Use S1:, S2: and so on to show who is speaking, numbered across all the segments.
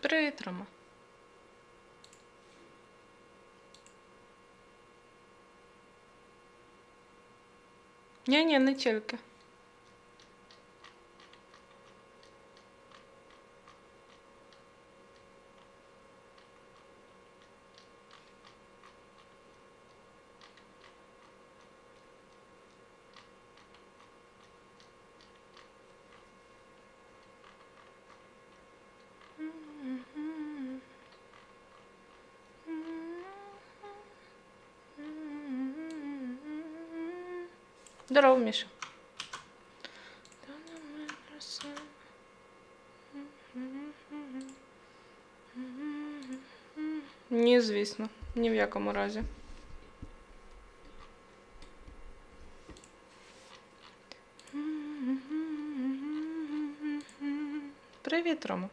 S1: Привіт, Рома. Ні, ні, не тільки. Здорово, Міша. Ні, звісно, ні в якому разі. Привіт, Рома.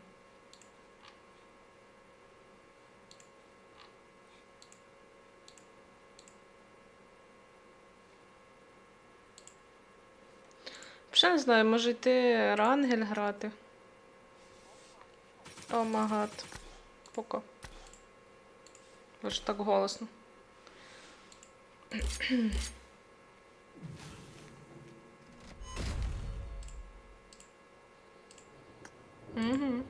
S1: Ще не знаю, може йти рангель грати. О, магат. Пока. Ж так голосно. Угу.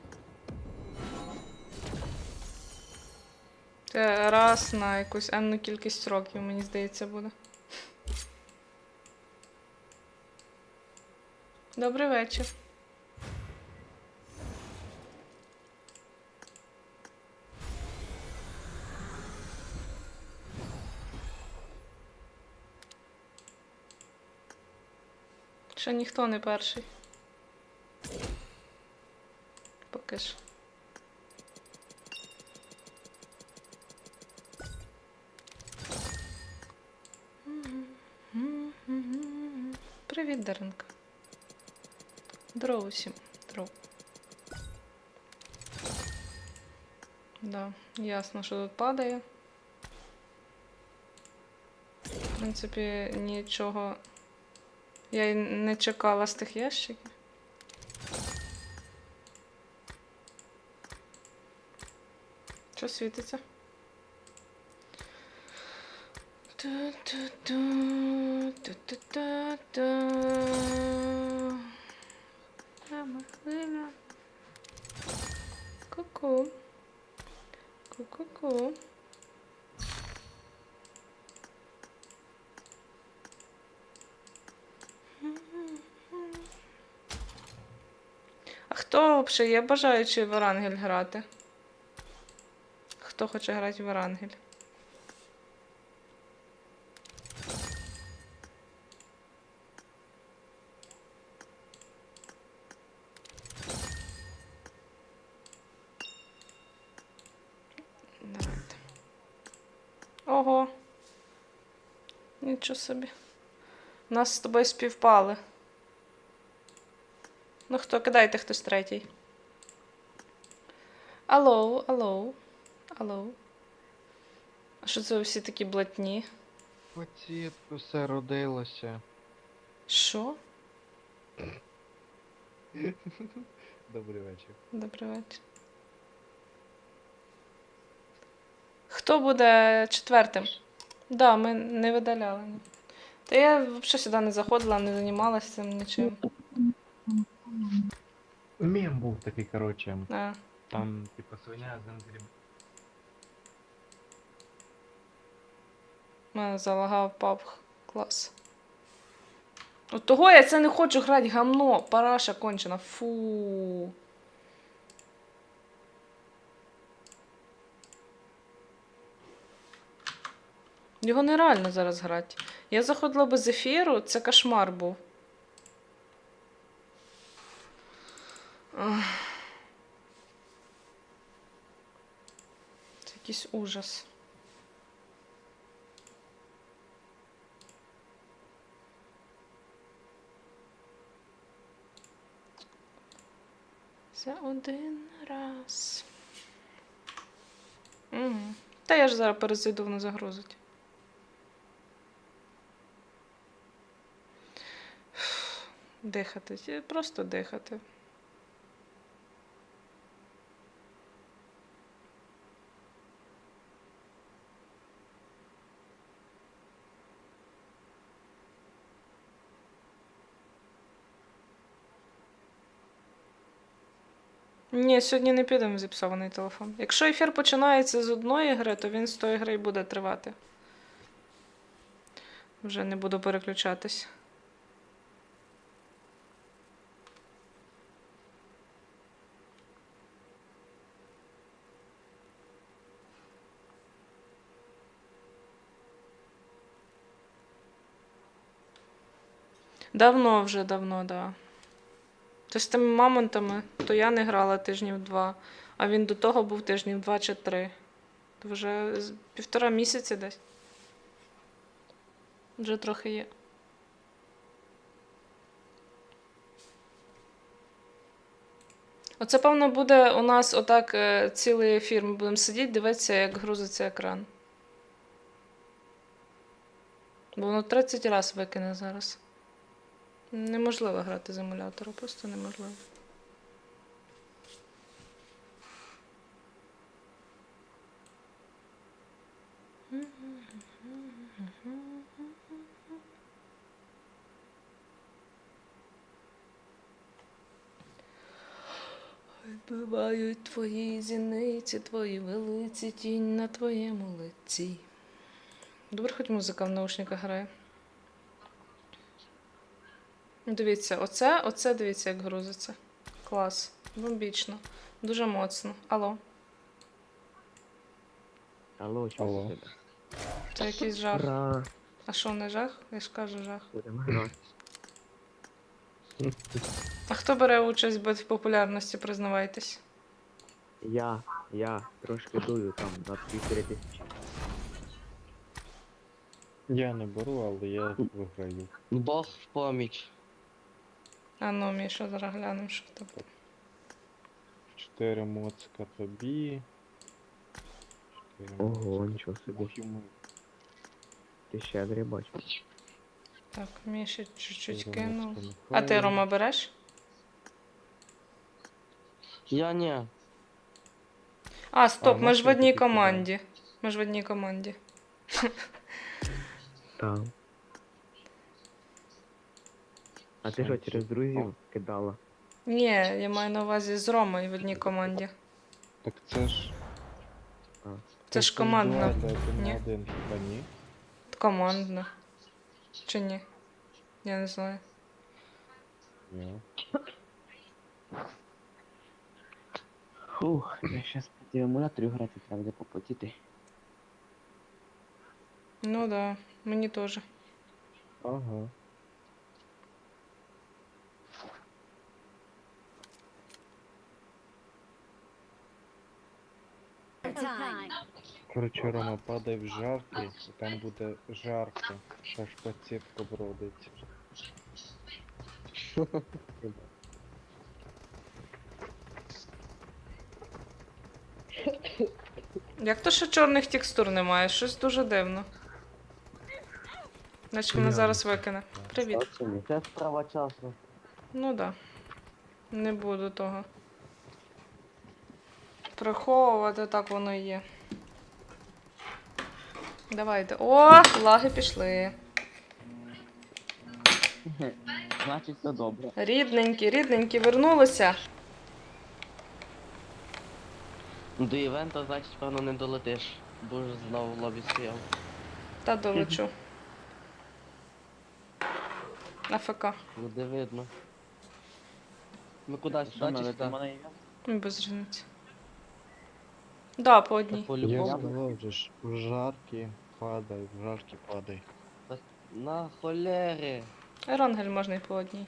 S1: Це раз на якусь енну кількість років, мені здається, буде. Добрий вечір. Ще ніхто не перший. Поки що. Привіт, Даринка. Здорово всім. Здорово. Да, ясно, що тут падає. В принципі, нічого. Я й не чекала з тих ящиків. Що світиться? Ту-ту-ту, ту-ту-ту-ту. Хвиля. Ку-ку. Ку-ку-ку. А хто взагалі є бажаючий в Орангель грати? Хто хоче грати в Орангель? Давайте. Ого. Нічого собі. У нас з тобою співпали. Ну хто, кидайте хтось третій. Алло, алло, алло. А що це ви всі такі блатні?
S2: Потітку все родилося.
S1: Що?
S2: Добрий вечір.
S1: Добрий вечір. Хто буде четвертим? Да, ми не видаляли. Та я взагалі сюди не заходила, не займалася цим нічим.
S2: Мем був такий, коротше.
S1: А.
S2: Там, типу, свиня з Angry
S1: Мене залагав паб клас. От того я це не хочу грати гамно, параша кончена. Фу. Його нереально зараз грати. Я заходила без ефіру, це кошмар був. Це якийсь ужас. За один раз. Угу. Та я ж зараз перезайду, воно загрузить. Дихати, просто дихати. Ні, сьогодні не підемо зіпсований телефон. Якщо ефір починається з одної гри, то він з тої гри і буде тривати. Вже не буду переключатись. Давно вже, давно, да. То з тими мамонтами, то я не грала тижнів два, а він до того був тижнів два чи три. То вже півтора місяці десь. Вже трохи є. Оце, певно, буде у нас отак е, цілий ефір. Ми будемо сидіти, дивитися, як грузиться екран. Бо воно 30 разів викине зараз. Неможливо грати з емулятора, просто неможливо. Вбивають твої зіниці, твої велиці, тінь на твоєму лиці. Добре, хоч музика в наушниках грає. Ну, Дивіться, оце, оце дивіться, як грузиться. Клас. Бомбічно. Дуже моцно. Алло,
S3: Алло, тебе?
S1: це якийсь жах.
S3: Ура!
S1: А що, не жах? Я ж кажу жах.
S3: Будемо грати.
S1: А хто бере участь в популярності, признавайтесь?
S3: Я, я трошки дую там на півтори тисячі.
S2: Я не беру, але я виграю.
S4: Бог в поміч.
S1: А ну, Міша, зараз глянемо, що тебе.
S2: Чотири моцика тобі. Чотири
S3: Ого,
S2: моцика
S3: нічого собі.
S2: Йому
S3: Ти щедрий бачу.
S1: Так, Міші чуть-чуть
S2: чотири
S1: кинув. А ти,
S2: Михайлу.
S1: Рома, береш?
S4: Я ні.
S1: А, стоп,
S2: А,
S1: ми ж в одній команді. Ми ж в одній команді.
S3: Так. А ти що, через друзів кидала?
S1: Ні, я маю на увазі з Ромою в одній команді.
S2: Так це ж. А.
S1: Це ж командна.
S2: Один
S1: Ні?
S2: один хіба ні?
S1: Командна. Чи ні? Я не знаю.
S2: Ні.
S3: Фух, я щас по емуляторі грати треба буде попотіти.
S1: Ну да, мені теж.
S2: Ага. Коротше, Рома, падай в жарки, і там буде жарко. Аж пацетка бродить.
S1: Як то, що чорних текстур немає? Щось дуже дивно. Значить мене зараз викине. Привіт.
S4: Це справа часу.
S1: Ну да. Не буду того. Приховувати так воно і є. Давайте. О, лаги пішли.
S3: Значить, все добре.
S1: Рідненькі, рідненькі, вернулися.
S4: До івента, значить, певно, не долетиш. Бо ж знову в лобі стояв.
S1: Та долечу. АФК.
S4: Буде видно. Ми кудись сюди чи сюди?
S1: Без різниці. Да, по одній.
S2: Я
S4: По-любому.
S2: в жарки падай, в жарки падай.
S4: На холєри.
S1: Рангель можна і по одній.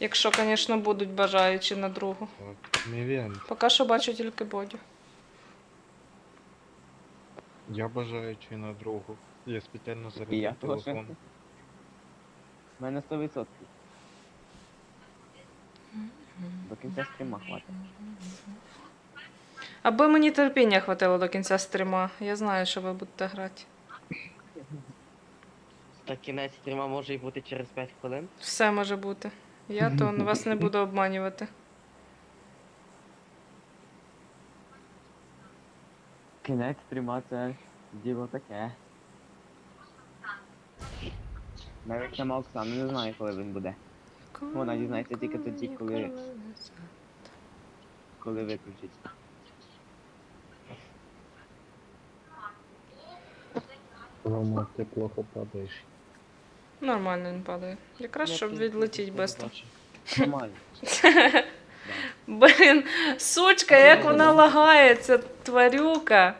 S1: Якщо, звісно, будуть бажаючі на другу.
S2: Так.
S1: Поки що бачу тільки бодю.
S2: Я бажаю чи на другу. Я спеціально
S5: Я
S2: зарядив телефон.
S5: У мене 100%. До кінця стріма хватить.
S1: Аби мені терпіння хватило до кінця стріма. Я знаю, що ви будете грати.
S4: Та кінець стріма може і бути через 5 хвилин.
S1: Все може бути. Я то вас не буду обманювати.
S5: Кінець стріма це діло таке. Навіть сама Оксана не знає, коли він буде. Вона дізнається тільки тоді, коли- коли виключить.
S2: Рома, ти плохо падаєш.
S1: Нормально він падає. Якраз
S4: Я
S1: щоб
S4: тут
S1: відлетіть того.
S4: бачу.
S5: Нормально.
S1: Блін, сучка, як вона лагає, ця тварюка.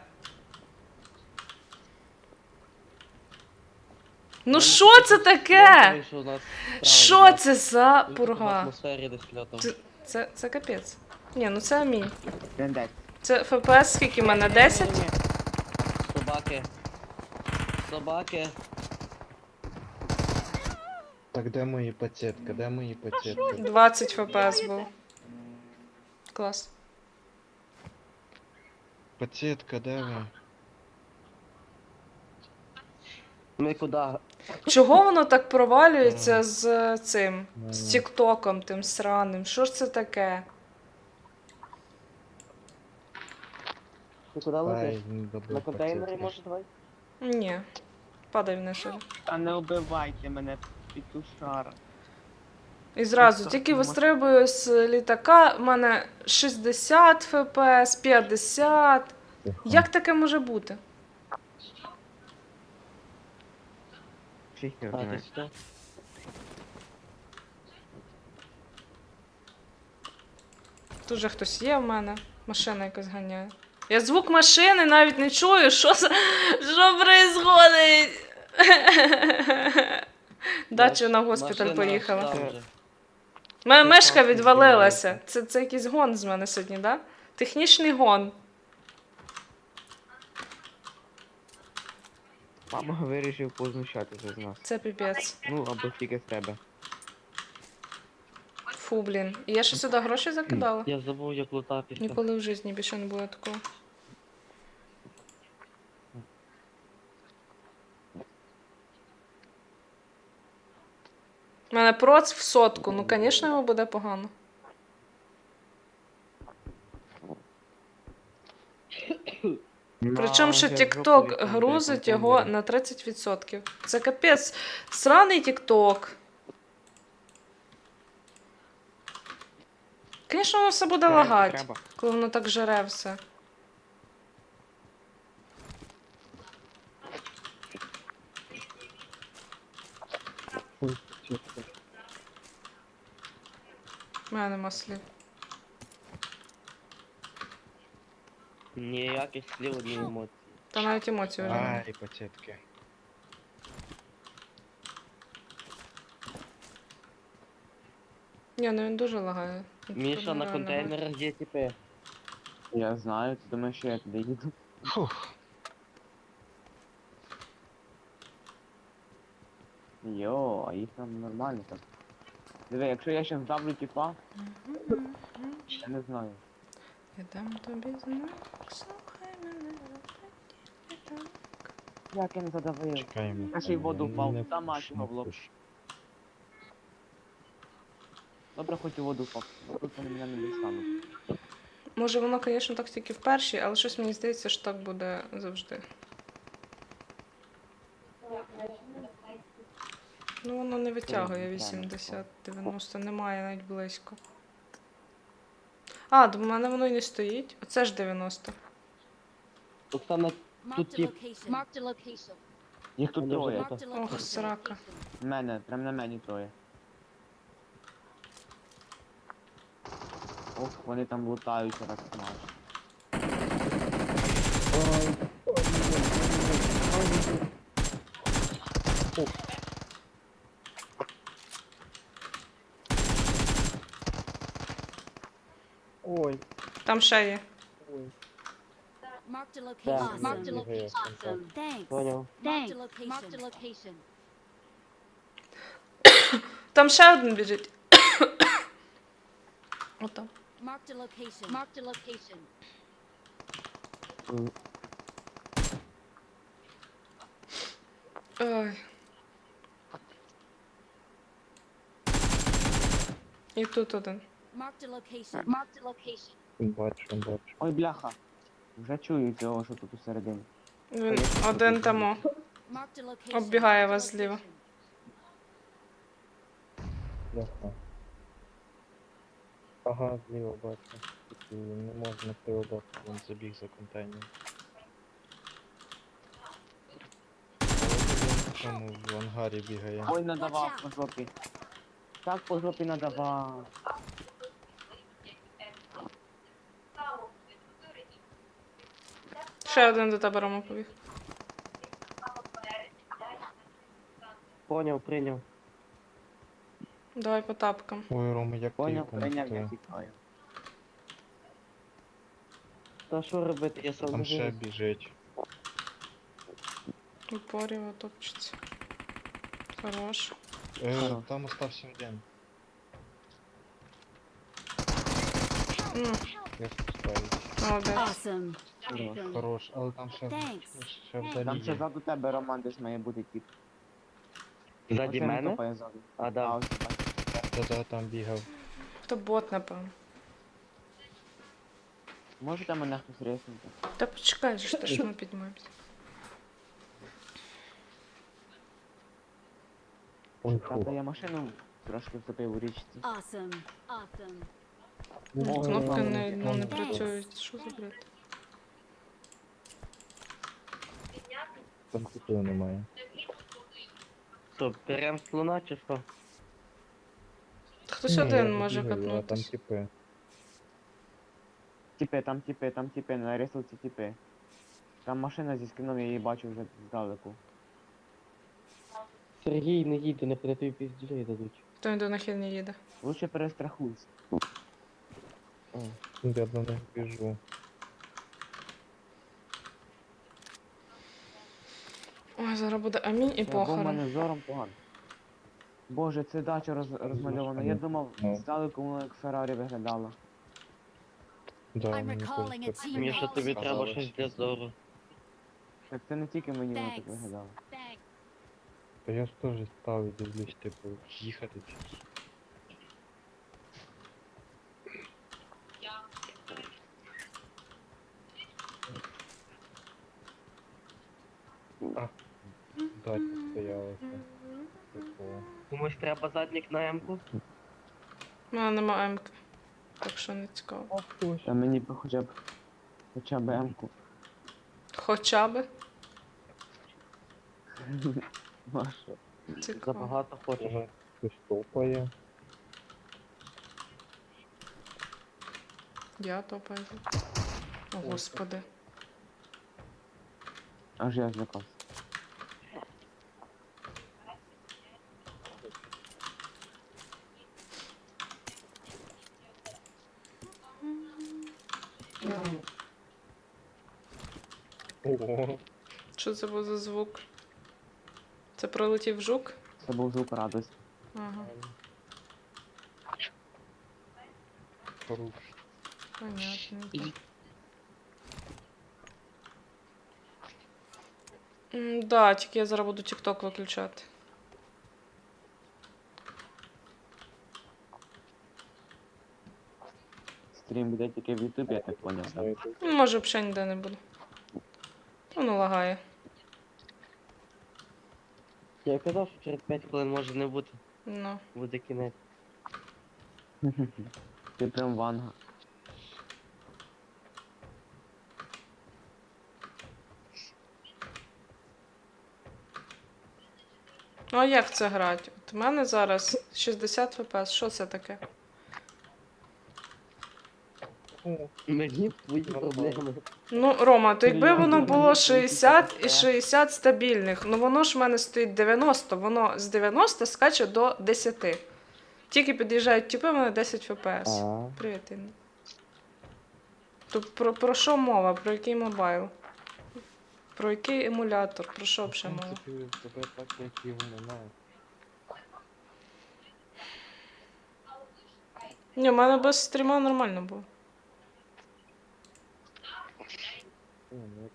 S1: Ну що це таке? Що це за
S4: В
S1: пурга?
S4: атмосфері десь кльотав.
S1: Це- Це, це капець. Ні, ну це амінь. Це ФПС скільки в мене? 10?
S4: Собаки. Собаки.
S2: Так де мої пацетки, де мої пацетки?
S1: 20 ФПС був. Клас.
S2: Пацетка, де ви?
S4: Ми куди?
S1: Чого воно так провалюється з цим?
S2: Ну,
S1: З Тіктоком тим сраним? Що ж це таке?
S4: Ти куди летиш?
S2: Ай, не добив
S4: На контейнері
S2: пацетки.
S4: може давай?
S1: Ні. Падай вниз. уже.
S5: Та не вбивайте мене, пітушара.
S1: І зразу, тільки вистрибую з літака, в мене 60 ФПС, 50. Як таке може бути?
S5: Фіг
S4: А, ти
S5: знає.
S4: що?
S1: Тут же хтось є в мене. Машина якась ганяє. Я звук машини навіть не чую. Що за. Що происходить? Дача на госпіталь
S4: Машина
S1: поїхала.
S4: там же.
S1: Моя мешка відвалилася. Це, це якийсь гон з мене сьогодні, так? Да? Технічний гон.
S3: Мама вирішив познущатися з нас.
S1: Це піпець.
S3: Ну, або тільки з тебе.
S1: Фу, блін. І я ще сюди гроші закидала.
S4: Я забув, як лутатися.
S1: Ніколи в житті більше не було такого. У мене проц в сотку, ну, звісно, йому буде погано. Причому, що TikTok грузить його на 30%. Це капець. Сраний TikTok. Звісно, воно все буде лагати, коли воно так жере все. У мене нема слів.
S4: Ніяких слів, одні емоції.
S1: Та навіть емоцій вже немає.
S2: Ай, пацетки.
S1: Ні, ну він дуже лагає. Тут
S4: Міша, на
S1: реально
S4: контейнерах є типи.
S5: Я знаю, ти думаєш, що я туди їду.
S2: Фух.
S5: Йо, а їх там нормально так. Диви, якщо я ще вдавлю тіпа, я не знаю.
S1: Я дам тобі знак, слухай мене. так.
S5: Як я не задавив?
S2: Чекаємо.
S5: Я ще й в воду впав.
S2: Не
S5: Та мать його в лоб. Добре, хоч у воду впав. Тут вони мене не дістануть.
S1: Може, воно, звісно, так тільки в першій, але щось мені здається, що так буде завжди. Ну, воно не витягує 80, 90, немає навіть близько. А, до мене воно і не стоїть. Оце ж 90.
S4: Оксана,
S6: Marked
S4: Тут.
S6: Marked a location.
S5: Їх тут троє.
S1: Ох, срака.
S5: Мене, прям на мені троє. Ох, вони там лутаються так смачно.
S2: Ой,
S1: Там ще є.
S6: Marked a location.
S4: Да.
S6: Marked a
S2: Бігає
S6: location.
S2: там.
S6: Thanks.
S4: поняв.
S6: Marked a location. Marked a location.
S1: Там ще один біжить. Отам.
S6: Marked a location. Marked a location.
S1: Ой. І тут один.
S6: Marked a location. Marked a location.
S2: бачу, бачу.
S5: Ой, бляха. Вже чую цього, що тут усередині.
S1: Він один.
S6: Marked a location.
S1: Оббігає вас зліва.
S2: Бляха. Ага, зліва бачу. і не можна пилотати, він забіг за контейнер. В ангарі бігає.
S5: Ой, надавав по жопі. Так по жопі надавав.
S1: Ще один до тебе Рома побіг.
S4: Поняв, прийняв.
S1: Давай по тапкам.
S2: Ой, Рома, як ти
S5: Поняв, прийняв, я
S2: помогти?
S5: тікаю.
S4: Та що робити, я сам
S2: Там ще біжить.
S1: Упоріво топчеться. Хорош.
S2: Е,
S5: Ага.
S2: там остався один.
S1: Ну,
S2: Я спускаюсь.
S1: молодець.
S6: Awesome.
S5: Хорош.
S2: Хорош, але там ще,
S6: Thanks.
S2: ще вдалі
S5: Там ще
S2: є.
S5: ззаду тебе, Роман, десь має бути тіп.
S4: Ззаді
S5: Оце він
S4: мене?
S5: топає ззаду.
S4: А,
S5: А,
S4: да.
S5: ось бачиш.
S2: Там бігав.
S1: То бот, напевно.
S5: Можете мене хтось резнути?
S1: Та почекай, же ж ж ми піднімаємося.
S2: Ой,
S5: Та я машину трошки втопив у річці.
S6: Awesome. Awesome.
S1: Ну, Кнопки не, ну, не працюють. Що за бред?
S2: Там куту немає.
S4: Що, берем слона чи що?
S1: Хтось
S2: Ні,
S1: один
S2: я
S1: може
S2: бігаю, А там
S1: катнутися.
S2: типи.
S5: Тіпи, там тіпи, там тіпи, на рисовці тіпи. Там машина зі скином, я її бачу вже здалеку.
S4: Сергій, не їде, не тобі піздюлей дадуть.
S1: Хто він до нахід не їде.
S5: Лучше перестрахуйся.
S2: Я до них біжу.
S1: Ой, зараз буде амінь і
S5: Бо в
S1: похорон.
S5: мене зором погано. Боже, це дача роз, розмальована. Я думав,
S2: Ну.
S5: здалеку воно як Феррарі виглядало.
S2: Да,
S6: I'm
S2: мені
S6: recalling
S2: теж так.
S4: Мені тобі треба щось для зору.
S5: Так це не тільки мені воно так
S6: Thanks.
S5: виглядало.
S6: Thanks.
S2: Та я ж теж став і дивлюсь, типу, їхати чи що. А, дача стоялася. Типу,
S4: Комусь треба задник на М-ку?
S1: У мене нема М. Так що не цікаво.
S5: Та мені б хоча б хоча б М-ку.
S1: Хоча би.
S5: Маша.
S1: Цікаво.
S4: Забагато хочеш.
S2: Хтось топає.
S1: Я топаю. О, господи.
S5: Аж я злякався.
S2: Ого.
S1: Що це був за звук? Це пролетів жук?
S5: Це був звук радості.
S1: Ага,
S2: Хорош.
S1: понятно. М, Да, тільки я зараз буду TikTok виключати.
S5: Стрім буде тільки в Ютубі, я так поняв. так?
S1: Ну, Може, взагалі ніде не буду. Воно лагає.
S4: Я казав, що через 5 хвилин може не бути.
S1: Ну.
S4: Буде кінець.
S5: Ти прям ванга.
S1: Ну а як це грати? От у мене зараз 60 FPS. Що це таке?
S4: Мені твої проблеми.
S1: Ну, Рома, то якби воно було 60 і 60 стабільних, ну воно ж в мене стоїть 90, воно з 90 скаче до 10. Тільки під'їжджають тіпи, в мене 10 FPS.
S2: А,
S1: Привіт, Інна. То про, про що мова? Про який мобайл? Про який емулятор? Про що взагалі мова?
S2: принципі, тебе так, як його немає.
S1: Ні, в мене без стріма нормально було.
S2: О, ну якось тоді. ну, ну, так, да. Що тут лагає.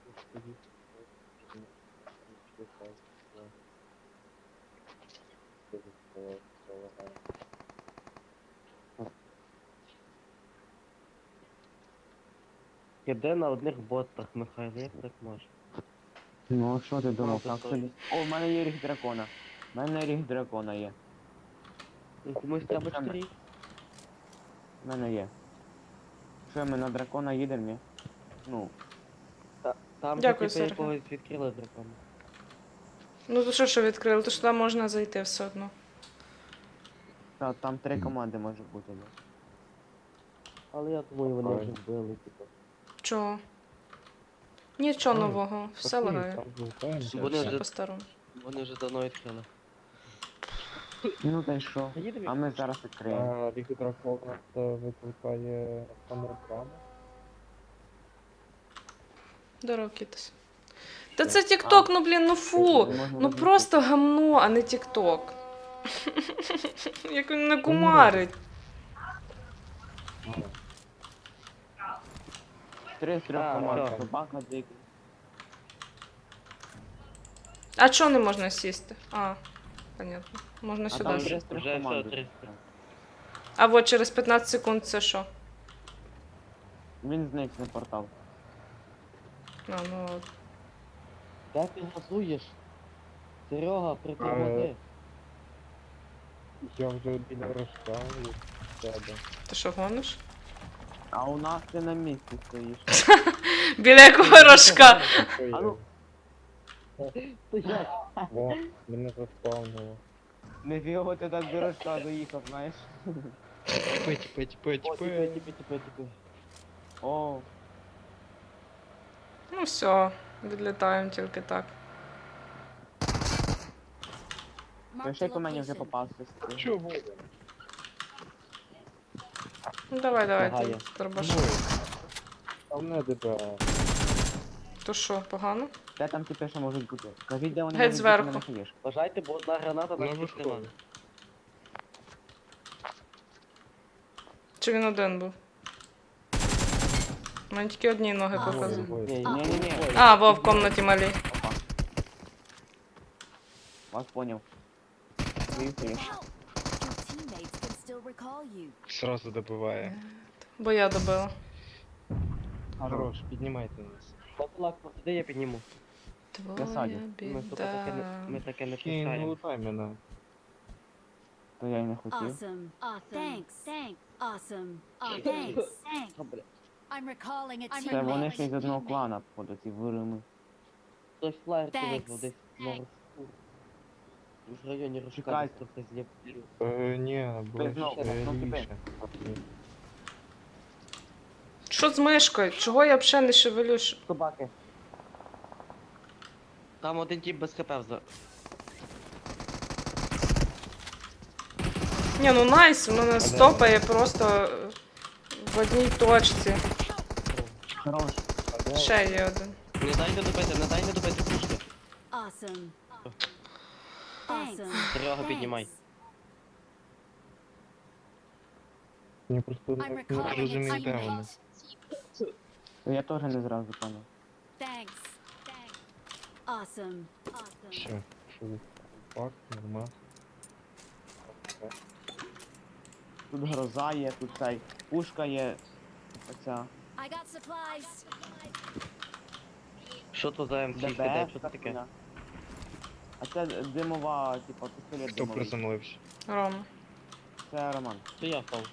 S4: Іде на одних ботах, Михайло, як так може?
S5: Ну а що ти думав?
S4: Ну,
S5: Так собі. О, в мене є ріг дракона. В мене ріг дракона є.
S4: Ну, Комусь треба
S5: Там.
S4: 4.
S5: В мене є. Що ми на дракона їдемо? ні? Ну,
S4: Там
S1: Дякую,
S4: типу, якогось відкрили дракона.
S1: Ну то що, що відкрили, то ж туди можна зайти все одно.
S5: та, там три команди може бути. да.
S4: Але я думаю, вони вже вбили, типу.
S1: Чого? Нічого
S2: Ой,
S1: нового, все лагає.
S4: Вони
S1: Все
S4: вже-
S1: по-старому.
S4: Вони вже давно відкрили.
S5: Ну та й що?
S4: А
S5: ми зараз відкриємо.
S2: Ліг Дракона це викликає самореклама.
S1: Дорокітись. Та це Тік-Ток, ну блін, ну фу. Ну просто гамно, а не Тік-Ток. Як він не кумарить.
S5: Три з трьох
S4: А,
S5: команд.
S1: чого не можна сісти? А, понятно. Можна
S5: А
S1: сюди.
S5: там
S1: ж.
S5: вже з трьох
S4: Вже
S5: команд.
S4: три.
S1: А от через 15 секунд це що?
S5: Він зник на портал.
S1: А, ну, от.
S4: Де ти газуєш? Серега, притормози.
S2: Я вже розставлю тебе.
S1: ти що гониш?
S5: А у нас ти на місці стоїш.
S1: Біля якого рожка?
S5: А ну.
S4: Стоять.
S2: О, мене заспавнило.
S5: Не фіго ти так до рожка доїхав, знаєш.
S2: Пить, пить, пить,
S4: О, тіпи, тіпи, тіпи, тіпи.
S5: О,
S1: Ну все, відлітаємо тільки так.
S5: ще по мені вже попався.
S2: Чого?
S1: Ну давай, давай,
S4: Лагає.
S1: ти дробаш.
S2: А не ДБА.
S1: То що, погано?
S5: Де там тепер ще можуть бути? Кажіть, де вони
S1: Геть
S5: можуть
S1: зверху.
S5: мене шиєш.
S4: Бо одна граната
S2: Ну,
S4: на
S2: ви
S4: всіх
S2: що?
S4: нема.
S1: Чи він один був? Мене тільки одні ноги
S6: А,
S1: показують.
S4: Ні,
S5: Ні, ні, ні.
S1: А, во, в комнаті малій.
S5: Вас. Виїхаєш.
S6: You.
S2: Сразу добиває.
S1: Бо я добила.
S2: Хорош, піднімайте нас.
S4: Папулак, туди я підніму.
S1: Твоя
S5: Засадять.
S4: Ми, сука, таке не, ми таке не
S2: Кінь, не
S4: пускаємо.
S2: лутай мене.
S5: То я й не хотів.
S6: Awesome. Awesome. Thanks. Thanks. Awesome. Awesome. Thanks. Thanks.
S4: Бля,
S5: Це вони ще й з одного клана, походу, ці вирими.
S4: Хтось флаєр
S6: Thanks.
S4: визвав десь рожку. В районі рожка
S5: Чекайте.
S4: трохи зліплю.
S2: Е, ні,
S5: Ти знову, ну, тебе.
S1: Що з мишкою? Чого я взагалі не шевелюш?
S4: Собаки. Там один тип без хп вза.
S1: Ні, ну найс, мене стопає просто е, в одній точці.
S5: Хорош.
S1: Ще є один.
S4: Не дайте добити, не дайте добити пушки.
S6: Awesome. Awesome.
S4: Піднімай.
S2: Мені просто не- розумію, де вони.
S5: я теж не зразу поняв.
S6: Thanks. Thanks. Awesome. Awesome.
S2: Що? Що? Пак, нормас.
S5: Тут гроза є, тут цей пушка є. Оця.
S6: I got supplies.
S4: Що то за МС
S5: ДБС.
S4: Що це таке?
S5: А це димова, типа, пістолет
S2: Хто
S5: димовий.
S2: приземлився?
S1: Рома.
S5: Це Роман.
S4: Це я впав.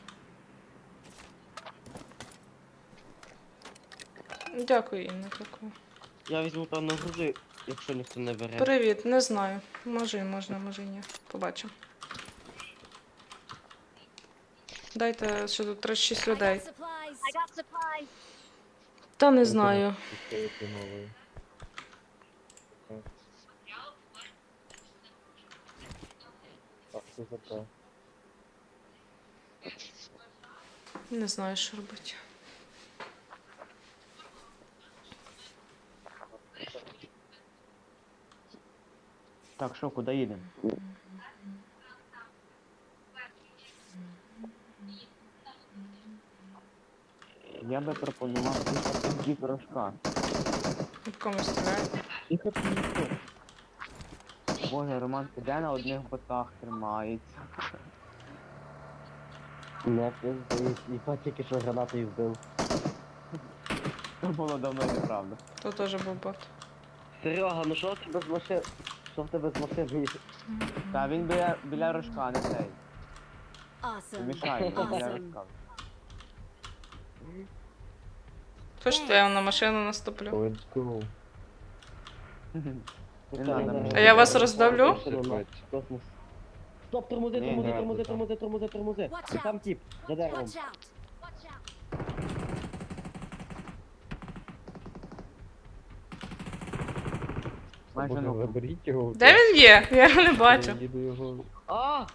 S1: Дякую, Інна, дякую.
S4: Я візьму певно грузи, якщо ніхто не бере.
S1: Привіт, не знаю. Може і можна, може і ні. Побачимо. Дайте ще тут 36
S6: I
S1: людей.
S6: got supplies. Supplies.
S1: Та не знаю. Не знаю, що робити.
S5: Так, що, куди їдемо? Я би пропонував пішати в бік рожка.
S1: Від кому стріляє?
S5: Ніхто. Боже, Роман піде на одних ботах тримається.
S4: Не пиздись, ніхто тільки що гранатою вбив.
S5: Це було давно неправда.
S1: То теж був бот.
S4: Серега, ну що в тебе з машин? Що в тебе з машиною?
S5: Та він біля, біля рожка, не цей.
S6: Awesome.
S5: мішає, біля
S6: Awesome.
S5: рожка.
S1: Хочете, я на машину наступлю?
S2: Let's go.
S5: Не надо мені.
S1: А я вас роздавлю?
S4: Космос. Стоп, тормози,
S5: Ні,
S4: тормози, тормози, тормози, тормози, тормози.
S6: Watch out.
S4: Там тип, за деревом.
S6: Watch out. Watch out.
S5: Майже
S2: Може,
S5: ну.
S2: заберіть його.
S1: Де він є? Я його не бачу.
S2: Я їду його.
S4: А!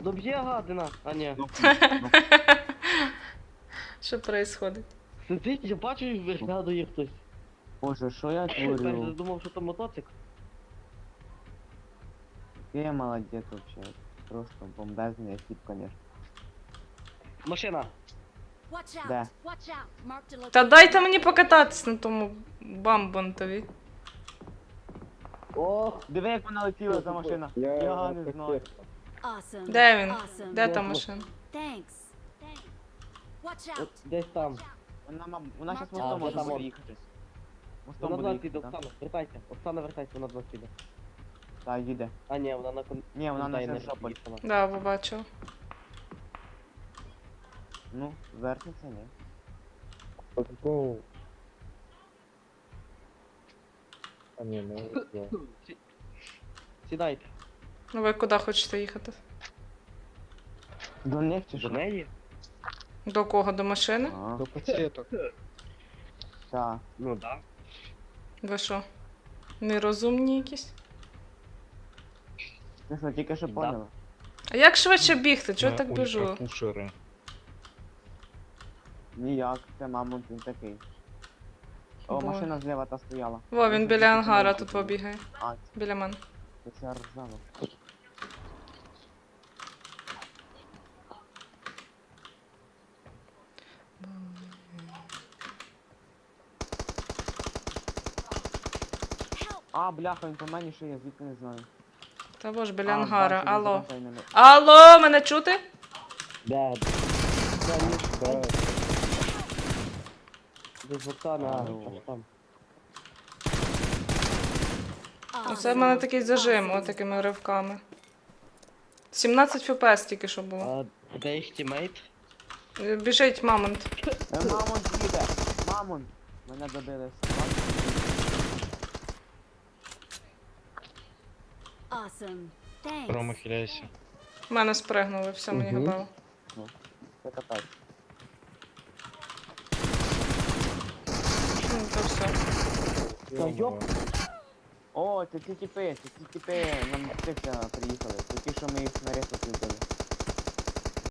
S4: Доб'є гадина. А ні.
S1: Що відбувається?
S4: Сидить, я бачу, як виглядає хтось.
S5: Боже, що я
S4: Я
S5: творю?
S4: думав, що то мотоцикл.
S5: Я молодець вообще. Просто бомбезний тип, конечно.
S4: Машина.
S6: Watch out.
S5: Де?
S6: Watch out. Mark the location.
S1: Та дайте мені покататись на тому бамбонтові.
S4: Ох,
S5: Диви, як вона летіла за машина. Я не знаю.
S6: Awesome.
S1: Де він?
S6: Awesome.
S1: Де та машина?
S6: Thanks. Thanks. Watch out.
S4: от десь там.
S5: Вона, мам, вона щас
S6: А,
S5: мостом
S4: де
S5: може
S4: там он?
S5: їхати. Мостом
S4: Вона
S5: буде
S4: два піде,
S5: їхати,
S4: Оксана, вертайся. Оксана, вертайся, вона два піде.
S5: Так, їде.
S4: А ні, вона на кон...
S5: Ні, вона на
S4: Дай, не
S1: Да, побачив.
S5: Ну, вернеться, ні.
S2: Go. А ні, не let's go.
S4: Сідайте.
S1: Ну ви куди хочете їхати?
S5: До них чи
S4: До
S5: що?
S4: неї?
S1: До кого? До машини?
S5: А,
S2: До пацієток.
S5: Так.
S4: Ну да.
S1: Ви що? Нерозумні якісь?
S5: Ти що, тільки що
S4: Да.
S5: поняла?
S1: А як швидше бігти? Чого я так біжу?
S2: Ультрапушери.
S5: Ніяк, це мамонт він такий. О,
S1: Бо-
S5: машина зліва та стояла.
S1: Во, він біля ангара
S5: тут
S1: тут побігає.
S5: А,
S1: Біля мене.
S5: це ця ржава. А, бляха, він по мені ще є, звідки не знаю.
S1: Та бо ж біля ангара. Алло. Алло, мене чути?
S4: Да. Да,
S2: Да.
S4: Десь Оксана,
S5: А,
S4: аж
S5: ну.
S4: там.
S1: Оце в мене такий зажим, отакими ривками. 17 фпс тільки що було.
S4: А де їх тімейт?
S1: Біжить мамонт.
S5: Е, Мамонт їде! Мамонт! Мене добили.
S6: Awesome. Thanks.
S2: Рома, хиляйся.
S1: Мене спригнули, все мені
S2: Мгм.
S1: габало.
S5: Це капець.
S1: Ну, то все.
S4: Та йоп.
S5: О, це ці тіпи, це тіпи нам цих приїхали. Це що ми їх на ресурсі вбили.